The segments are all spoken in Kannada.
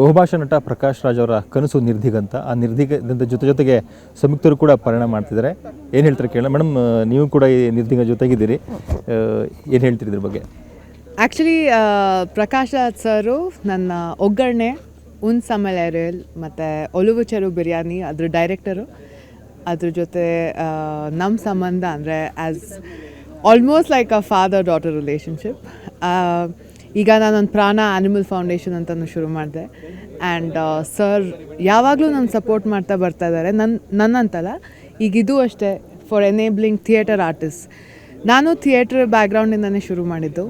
ಬಹುಭಾಷಾ ನಟ ಪ್ರಕಾಶ್ ರಾಜ್ ಅವರ ಕನಸು ನಿರ್ಧಿಗಂತ, ಆ ನಿರ್ಧಿಗಂತ ಜೊತೆ ಜೊತೆಗೆ ಸಂಯುಕ್ತರು ಕೂಡ ಪರಿಣಾಮ ಮಾಡ್ತಿದ್ದಾರೆ. ಏನು ಹೇಳ್ತಾರೆ ಕೇಳೋಣ. ಮೇಡಮ್ ನೀವು ಕೂಡ ಈ ನಿರ್ಧಿಗ ಜೊತೆಗಿದ್ದೀರಿ. ಏನು ಹೇಳ್ತೀರಿ ಇದ್ರ ಬಗ್ಗೆ? ಆ್ಯಕ್ಚುಲಿ ಪ್ರಕಾಶ್ ರಾಜ್ ಸರು ನನ್ನ ಒಗ್ಗರಣೆ ಉನ್ ಸಮಲೆರೇಲ್ ಮತ್ತು ಒಲುವು ಚೆರು ಬಿರಿಯಾನಿ, ಅದ್ರ ಡೈರೆಕ್ಟರು. ಅದ್ರ ಜೊತೆ ನಮ್ಮ ಸಂಬಂಧ ಅಂದರೆ as almost like a father daughter relationship ಈಗ ನಾನೊಂದು ಪ್ರಾಣ ಆ್ಯನಿಮಲ್ ಫೌಂಡೇಶನ್ ಅಂತಲೂ ಶುರು ಮಾಡಿದೆ. ಆ್ಯಂಡ್ ಸರ್ ಯಾವಾಗಲೂ ನನ್ನ ಸಪೋರ್ಟ್ ಮಾಡ್ತಾ ಬರ್ತಾ ಇದ್ದಾರೆ ನನ್ನ ನನ್ನಂತಲ್ಲ ಈಗ ಇದು ಅಷ್ಟೇ ಫಾರ್ ಎನೇಬ್ಲಿಂಗ್ ಥಿಯೇಟರ್ ಆರ್ಟಿಸ್ಟ್ ನಾನು ಥಿಯೇಟ್ರ್ ಬ್ಯಾಕ್ಗ್ರೌಂಡಿಂದನೇ ಶುರು ಮಾಡಿದ್ದು.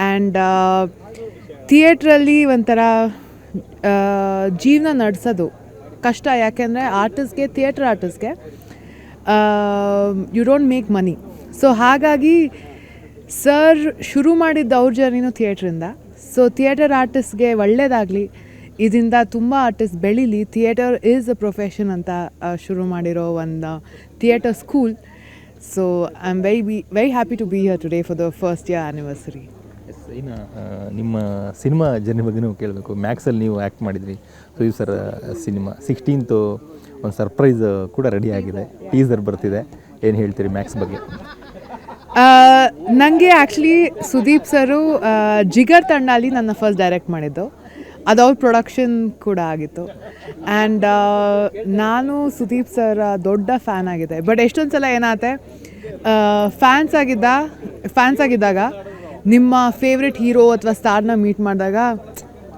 ಆ್ಯಂಡ್ ಥಿಯೇಟ್ರಲ್ಲಿ ಒಂಥರ ಆ, ಜೀವನ ನಡೆಸೋದು ಕಷ್ಟ. ಯಾಕೆಂದರೆ ಆರ್ಟಿಸ್ಟ್ಗೆ theatre ಆರ್ಟಿಸ್ಟ್ಗೆ you don't make money so ಹಾಗಾಗಿ ಸರ್, ಶುರು ಮಾಡಿದ್ದು ಅವ್ರ ಜರ್ನಿನೂ ಥಿಯೇಟ್ರಿಂದ. ಸೊ ಥಿಯೇಟರ್ ಆರ್ಟಿಸ್ಟ್ಗೆ ಒಳ್ಳೆಯದಾಗಲಿ ಇದರಿಂದ ತುಂಬ ಆರ್ಟಿಸ್ಟ್ ಬೆಳೀಲಿ. ಥಿಯೇಟರ್ ಈಸ್ ಅ ಪ್ರೊಫೆಷನ್ ಅಂತ ಶುರು ಮಾಡಿರೋ ಒಂದು theatre school so I am very be very happy to be here today for the first year anniversary ಇನ್ನು ನಿಮ್ಮ ಸಿನಿಮಾ ಜರ್ನಿ ಬಗ್ಗೆನೂ ಕೇಳಬೇಕು. ಮ್ಯಾಕ್ಸಲ್ಲಿ ನೀವು ಆ್ಯಕ್ಟ್ ಮಾಡಿದ್ರಿ. ಈ ಸರ್ ಸಿನಿಮಾ ಸಿಕ್ಸ್ಟೀನ್ತು ಒಂದು ಸರ್ಪ್ರೈಸ್ ಕೂಡ ರೆಡಿ ಆಗಿದೆ. ಟೀಸರ್ ಬರ್ತಿದೆ. ಏನು ಹೇಳ್ತೀರಿ ಮ್ಯಾಕ್ಸ್ ಬಗ್ಗೆ? ನನಗೆ ಆ್ಯಕ್ಚುಲಿ ಸುದೀಪ್ ಸರು ಜಿಗರ್ ತಣ್ಣಲ್ಲಿ ನನ್ನ ಫಸ್ಟ್ ಡೈರೆಕ್ಟ್ ಮಾಡಿದ್ದು. ಅದು ಅವ್ರ ಪ್ರೊಡಕ್ಷನ್ ಕೂಡ ಆಗಿತ್ತು. ಆ್ಯಂಡ್ ನಾನು ಸುದೀಪ್ ಸರ್ ದೊಡ್ಡ ಫ್ಯಾನ್ ಆಗಿದೆ. ಬಟ್ ಎಷ್ಟೊಂದು ಸಲ ಏನಾಗುತ್ತೆ ಫ್ಯಾನ್ಸ್ ಆಗಿದ್ದ ಫ್ಯಾನ್ಸ್ ಆಗಿದ್ದಾಗ ನಿಮ್ಮ ಫೇವ್ರೆಟ್ ಹೀರೋ ಅಥವಾ ಸ್ಟಾರ್ನ ಮೀಟ್ ಮಾಡಿದಾಗ,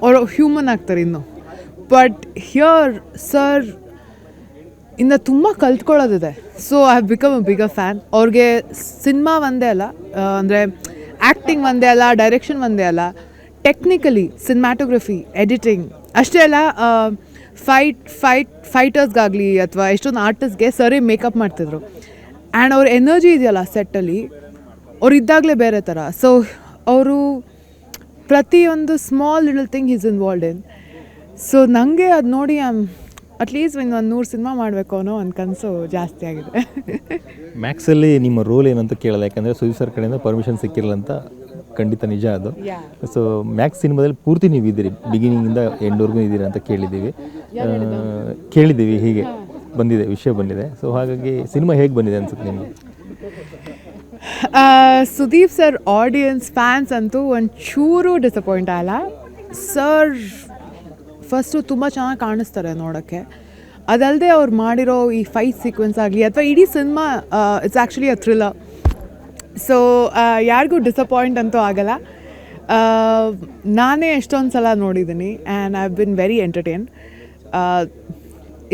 ಅವರು ಹ್ಯೂಮನ್ ಆಗ್ತಾರೆ ಇನ್ನು. ಬಟ್ ಹಿಯರ್ ಸರ್ ಇಂದ ತುಂಬ ಕಲ್ತ್ಕೊಳ್ಳೋದಿದೆ. So I have become a bigger fan ಅವ್ರಿಗೆ ಸಿನಿಮಾ ಒಂದೇ ಅಲ್ಲ ಅಂದರೆ ಆ್ಯಕ್ಟಿಂಗ್ ಒಂದೇ ಅಲ್ಲ ಡೈರೆಕ್ಷನ್ ಒಂದೇ ಅಲ್ಲ ಟೆಕ್ನಿಕಲಿ ಸಿನಿಮ್ಯಾಟೋಗ್ರಫಿ ಎಡಿಟಿಂಗ್ ಅಷ್ಟೇ ಅಲ್ಲ ಫೈಟ್ ಫೈಟ್ ಫೈಟರ್ಸ್ಗಾಗಲಿ ಅಥವಾ ಎಷ್ಟೊಂದು ಆರ್ಟಿಸ್ಟ್ಗೆ ಸರಿ ಮೇಕಪ್ ಮಾಡ್ತಿದ್ರು. ಆ್ಯಂಡ್ ಅವ್ರ ಎನರ್ಜಿ ಇದೆಯಲ್ಲ ಸೆಟ್ಟಲ್ಲಿ ಅವ್ರು ಇದ್ದಾಗಲೇ ಬೇರೆ ಥರ ಸೊ ಅವರು ಪ್ರತಿಯೊಂದು small little thing is involved in so ನನಗೆ ಅದು ನೋಡಿ ಅಟ್ಲೀಸ್ಟ್ ಒಂದು ಒಂದು ನೂರು ಸಿನಿಮಾ ಮಾಡಬೇಕು ಅನ್ನೋ ಒಂದು ಕನಸು ಜಾಸ್ತಿ ಆಗಿದೆ. ಮ್ಯಾಕ್ಸಲ್ಲಿ ನಿಮ್ಮ ರೋಲ್ ಏನಂತ ಕೇಳಲ್ಲ ಯಾಕಂದರೆ ಸುದೀಪ್ ಸರ್ ಕಡೆಯಿಂದ ಪರ್ಮಿಷನ್ ಸಿಕ್ಕಿರಲ್ಲ ಅಂತ ಖಂಡಿತ ನಿಜ ಅದು. ಸೊ ಮ್ಯಾಕ್ಸ್ ಸಿನಿಮಾದಲ್ಲಿ ಪೂರ್ತಿ ನೀವು ಇದ್ದೀರಿ ಬಿಗಿನಿಂಗಿಂದ ಎಂಡ್ವರೆಗೂ ಇದ್ದೀರಿ ಅಂತ ಕೇಳಿದ್ದೀವಿ. ಕೇಳಿದ್ದೀವಿ ಹೀಗೆ ಬಂದಿದೆ ವಿಷಯ ಬಂದಿದೆ. ಸೊ ಹಾಗಾಗಿ ಸಿನಿಮಾ ಹೇಗೆ ಬಂದಿದೆ ಅನ್ಸುತ್ತೆ ನಿಮಗೆ? ಸುದೀಪ್ ಸರ್ ಆಡಿಯನ್ಸ್ ಫ್ಯಾನ್ಸ್ ಅಂತೂ ಒಂಚೂರು ಡಿಸಪಾಯಿಂಟ್ ಆಗಲ್ಲ. ಸರ್ ಫಸ್ಟು ತುಂಬ ಚೆನ್ನಾಗಿ ಕಾಣಿಸ್ತಾರೆ ನೋಡೋಕ್ಕೆ. ಅದಲ್ಲದೆ ಅವ್ರು ಮಾಡಿರೋ ಈ ಫೈಟ್ ಸೀಕ್ವೆನ್ಸ್ ಆಗಲಿ ಅಥವಾ ಇಡೀ cinema it's actually a thriller so ಯಾರಿಗೂ ಡಿಸಪಾಯಿಂಟ್ ಅಂತೂ ಆಗಲ್ಲ. ನಾನೇ ಎಷ್ಟೊಂದು ಸಲ ನೋಡಿದ್ದೀನಿ and I been very entertain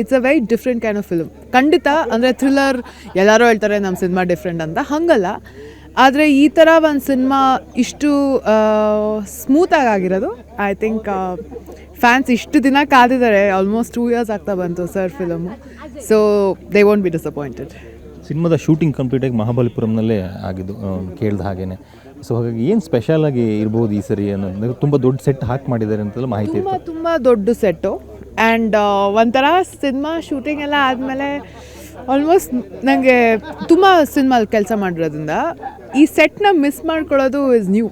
it's a very different kind of film ಖಂಡಿತ ಅಂದರೆ ಥ್ರಿಲ್ಲರ್ ಎಲ್ಲರೂ ಹೇಳ್ತಾರೆ ನಮ್ಮ ಸಿನಿಮಾ ಡಿಫ್ರೆಂಟ್ ಅಂತ. ಹಾಗಲ್ಲ. ಆದರೆ ಈ ಥರ ಒಂದು ಸಿನಿಮಾ ಇಷ್ಟು ಸ್ಮೂತಾಗಿ ಆಗಿರೋದು. ಐ ಥಿಂಕ್ ಫ್ಯಾನ್ಸ್ ಇಷ್ಟು ದಿನ ಕಾದಿದ್ದಾರೆ. ಆಲ್ಮೋಸ್ಟ್ ಟೂ ಇಯರ್ಸ್ ಆಗ್ತಾ ಬಂತು sir film so they won't be disappointed ಸಿನಿಮಾದ ಶೂಟಿಂಗ್ ಕಂಪ್ಲೀಟಾಗಿ ಮಹಾಬಲಿಪುರಂನಲ್ಲೇ ಆಗಿದ್ದು ಕೇಳಿದ ಹಾಗೇನೆ. ಸೊ ಹಾಗಾಗಿ ಏನು ಸ್ಪೆಷಲ್ ಆಗಿ ಇರ್ಬೋದು ಈ ಸರಿ ಅನ್ನೋದು ತುಂಬ ದೊಡ್ಡ ಸೆಟ್ ಹಾಕಿ ಮಾಡಿದ್ದಾರೆ ಅಂತೆಲ್ಲ ಮಾಹಿತಿ ತುಂಬ ತುಂಬ ದೊಡ್ಡ ಸೆಟ್ಟು ಆ್ಯಂಡ್ ಒಂಥರ ಸಿನಿಮಾ ಶೂಟಿಂಗ್ ಎಲ್ಲ ಆದಮೇಲೆ ಆಲ್ಮೋಸ್ಟ್ ನನಗೆ ತುಂಬ ಸಿನಿಮಾಲ್ಲಿ ಕೆಲಸ ಮಾಡಿರೋದ್ರಿಂದ ಈ ಸೆಟ್ನ ಮಿಸ್ ಮಾಡ್ಕೊಳ್ಳೋದು ಇಸ್ ನ್ಯೂ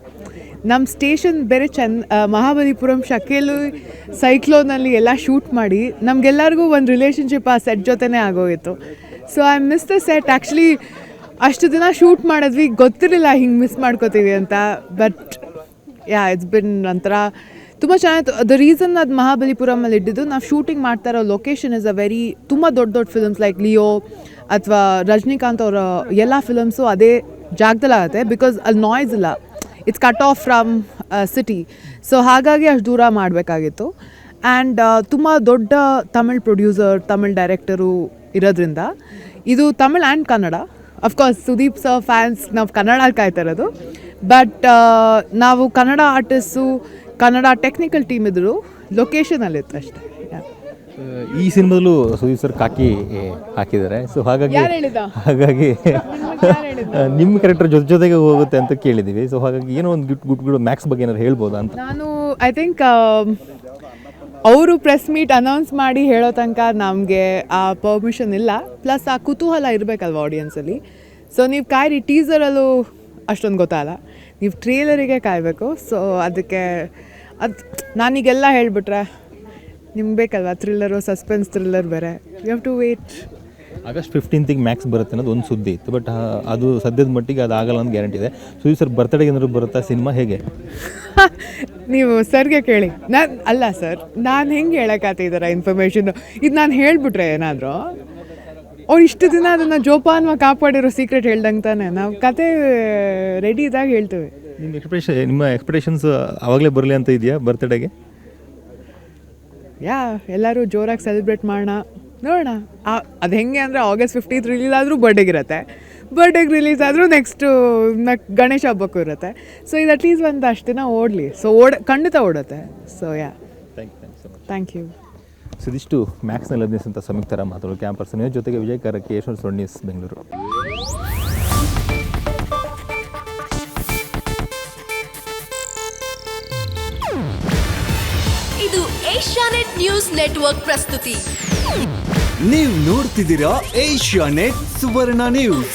ನಮ್ಮ ಸ್ಟೇಷನ್ ಬೇರೆ ಚಂದ ಮಹಾಬಲಿಪುರಂ ಶಕೇಲು ಸೈಕ್ಲೋನಲ್ಲಿ ಎಲ್ಲ ಶೂಟ್ ಮಾಡಿ ನಮಗೆಲ್ಲರಿಗೂ ಒಂದು ರಿಲೇಷನ್ಶಿಪ್ ಆ ಸೆಟ್ ಜೊತೆನೇ ಆಗೋಗಿತ್ತು. So I miss the set actually ಅಷ್ಟು ದಿನ ಶೂಟ್ ಮಾಡಿದ್ವಿ. ಗೊತ್ತಿರಲಿಲ್ಲ ಹಿಂಗೆ ಮಿಸ್ ಮಾಡ್ಕೋತೀವಿ ಅಂತ. ಬಟ್ ಯಾ ಇಟ್ಸ್ ಬಿನ್ ಒಂಥರ ತುಂಬ ಚೆನ್ನಾಗಿತ್ತು. ದ ರೀಸನ್ ಅದು ಮಹಾಬಲಿಪುರಮಲ್ಲಿ ಇದ್ದಿದ್ದು ನಾವು ಶೂಟಿಂಗ್ ಮಾಡ್ತಾ ಇರೋ ಲೊಕೇಶನ್ ಇಸ್ ಅ ವೆರಿ ತುಂಬ ದೊಡ್ಡ ದೊಡ್ಡ ಫಿಲ್ಮ್ಸ್ ಲೈಕ್ ಲಿಯೋ ಅಥವಾ ರಜನಿಕಾಂತ್ ಅವರ ಎಲ್ಲ ಫಿಲಮ್ಸು ಅದೇ ಜಾಗದಲ್ಲಿ ಆಗುತ್ತೆ ಬಿಕಾಸ್ ಅಲ್ಲಿ ನಾಯ್ಸ್ ಇಲ್ಲ. It's cut off from city so ಹಾಗಾಗಿ ಅಷ್ಟು ದೂರ ಮಾಡಬೇಕಾಗಿತ್ತು. ಆ್ಯಂಡ್ ತುಂಬ ದೊಡ್ಡ ತಮಿಳ್ ಪ್ರೊಡ್ಯೂಸರ್ ತಮಿಳ್ ಡೈರೆಕ್ಟರು ಇರೋದ್ರಿಂದ ಇದು Tamil and Kannada. Of course Sudeep sir fans ನಾವು ಕನ್ನಡ ಕಾಯ್ತಾ ಇರೋದು. ಬಟ್ ನಾವು Kannada artist Kannada technical team ಇದ್ರು ಲೊಕೇಶನಲ್ಲಿತ್ತು ಅಷ್ಟೇ. ಈ ಸಿನಿಮಾದಲ್ಲೂ ಸುದೀಪ್ ಸರ್ ಕಾಕಿ ಹಾಕಿದ್ದಾರೆ. ಸೊ ಹಾಗಾಗಿ? ಹಾಗಾಗಿ ನಿಮ್ಮ ಕ್ಯಾರೆಕ್ಟರ್ ಜೊತೆ ಜೊತೆಗೆ ಹೋಗುತ್ತೆ ಅಂತ ಕೇಳಿದ್ದೀವಿ ಸೊ ಹಾಗಾಗಿ ಏನೋ ಒಂದು ಗುಡ್ ಗುಟ್ ಗುಡ್ ಮ್ಯಾಕ್ಸ್ ಬಗ್ಗೆ ಏನಾದ್ರು ಹೇಳ್ಬೋದಾ ಅಂತ? ನಾನು ಐ ಥಿಂಕ್ ಅವರು ಪ್ರೆಸ್ ಮೀಟ್ ಅನೌನ್ಸ್ ಮಾಡಿ ಹೇಳೋ ತನಕ ನಮಗೆ ಆ ಪರ್ಮಿಷನ್ ಇಲ್ಲ. ಪ್ಲಸ್ ಆ ಕುತೂಹಲ ಇರಬೇಕಲ್ವ ಆಡಿಯನ್ಸಲ್ಲಿ ಸೊ ನೀವು ಕಾಯ್ರಿ ಟೀಸರಲ್ಲೂ ಅಷ್ಟೊಂದು ಗೊತ್ತಾಗಲ್ಲ. ನೀವು ಟ್ರೇಲರಿಗೆ ಕಾಯಬೇಕು. ಸೊ ಅದಕ್ಕೆ ಅದು ನಾನೀಗೆಲ್ಲ ಹೇಳಿಬಿಟ್ರೆ ನಿಮ್ಗೆ ಬೇಕಲ್ವಾ? ಥ್ರಿಲ್ಲರು ಸಸ್ಪೆನ್ಸ್ ಥ್ರಿಲ್ಲರ್ ಬೇರೆ. You have to wait August ಫಿಫ್ಟೀನ್ತಿಗೆ Max ಬರುತ್ತೆ ಅನ್ನೋದು ಒಂದು ಸುದ್ದಿ ಇತ್ತು ಬಟ್ ಅದು ಸದ್ಯದ ಮಟ್ಟಿಗೆ ಅದು ಆಗಲ್ಲ ಅಂತ ಗ್ಯಾರಂಟಿ ಇದೆ. ಸುದೀಪ್ ಸರ್ ಬರ್ತಡೆಗೆ ಏನಾದ್ರು ಬರುತ್ತಾ ಸಿನಿಮಾ ಹೇಗೆ? ನೀವು ಸರ್ಗೆ ಕೇಳಿ. ನಾನು ಅಲ್ಲ ಸರ್ ನಾನು ಹೆಂಗೆ ಹೇಳೋಕ್ಕಾಗ್ತಿದ್ದಾರೆ ಇನ್ಫಾರ್ಮೇಷನ್ ಇದು ನಾನು ಹೇಳಿಬಿಟ್ರೆ ಏನಾದರೂ? ಅವ್ರು ಇಷ್ಟು ದಿನ ಅದನ್ನು ಜೋಪಾನ್ವ ಕಾಪಾಡಿರೋ ಸೀಕ್ರೆಟ್ ಹೇಳ್ದಂಗೆ ತಾನೆ. ನಾವು ಕತೆ ರೆಡಿ ಇದ್ದಾಗ ಹೇಳ್ತೇವೆ. ನಿಮ್ಮ ಎಕ್ಸ್ಪೆಕ್ಟೇಷನ್ ನಿಮ್ಮ ಎಕ್ಸ್ಪೆಕ್ಟೇಷನ್ಸ್ ಆವಾಗಲೇ ಬರಲಿ ಅಂತ ಇದೆಯಾ ಬರ್ತ್ಡೇಗೆ ಯಾ ಎಲ್ಲರೂ ಜೋರಾಗಿ ಸೆಲೆಬ್ರೇಟ್ ಮಾಡೋಣ. ನೋಡೋಣ. ಅದು ಹೆಂಗೆ ಅಂದರೆ ಆಗಸ್ಟ್ ಫಿಫ್ಟೀತ್ ರಿಲೀಸ್ ಆದರೂ ಬರ್ಡೇಗೆ ಇರುತ್ತೆ. ಬರ್ಡೇಗೆ ರಿಲೀಸ್ ಆದರೂ ನೆಕ್ಸ್ಟು ಗಣೇಶ ಹಬ್ಬಕ್ಕೂ ಇರುತ್ತೆ. ಸೊ ಇದು ಅಟ್ಲೀಸ್ಟ್ ಒಂದು ಅಷ್ಟು ದಿನ ಓಡಲಿ. ಸೊ ಓಡ ಖಂಡಿತ ಓಡುತ್ತೆ. So ya thank you thank so ಅಂತ ಸಿದಿಷ್ಟು ಮ್ಯಾಕ್ಸ್ನಲ್ಲಿ ಅಭಿನಯಿಸಿದಂಥ ಸಂಯುಕ್ತರ ಮಾತುಗಳು ಕ್ಯಾಂಪರ್ಸ್ ನ್ಯೂಸ್ ಜೊತೆಗೆ ವಿಜಯ್ ಕೇಶವನ್ ಯಶವಂತ ನ್ಯೂಸ್ ಬೆಂಗಳೂರು. ಇದು ಏಷ್ಯಾನೆಟ್ ನ್ಯೂಸ್ ನೆಟ್ವರ್ಕ್ ಪ್ರಸ್ತುತಿ. ನೀವು ನೋಡ್ತಿದ್ದೀರಾ ಏಷ್ಯಾ ನೆಟ್ ಸುವರ್ಣ ನ್ಯೂಸ್.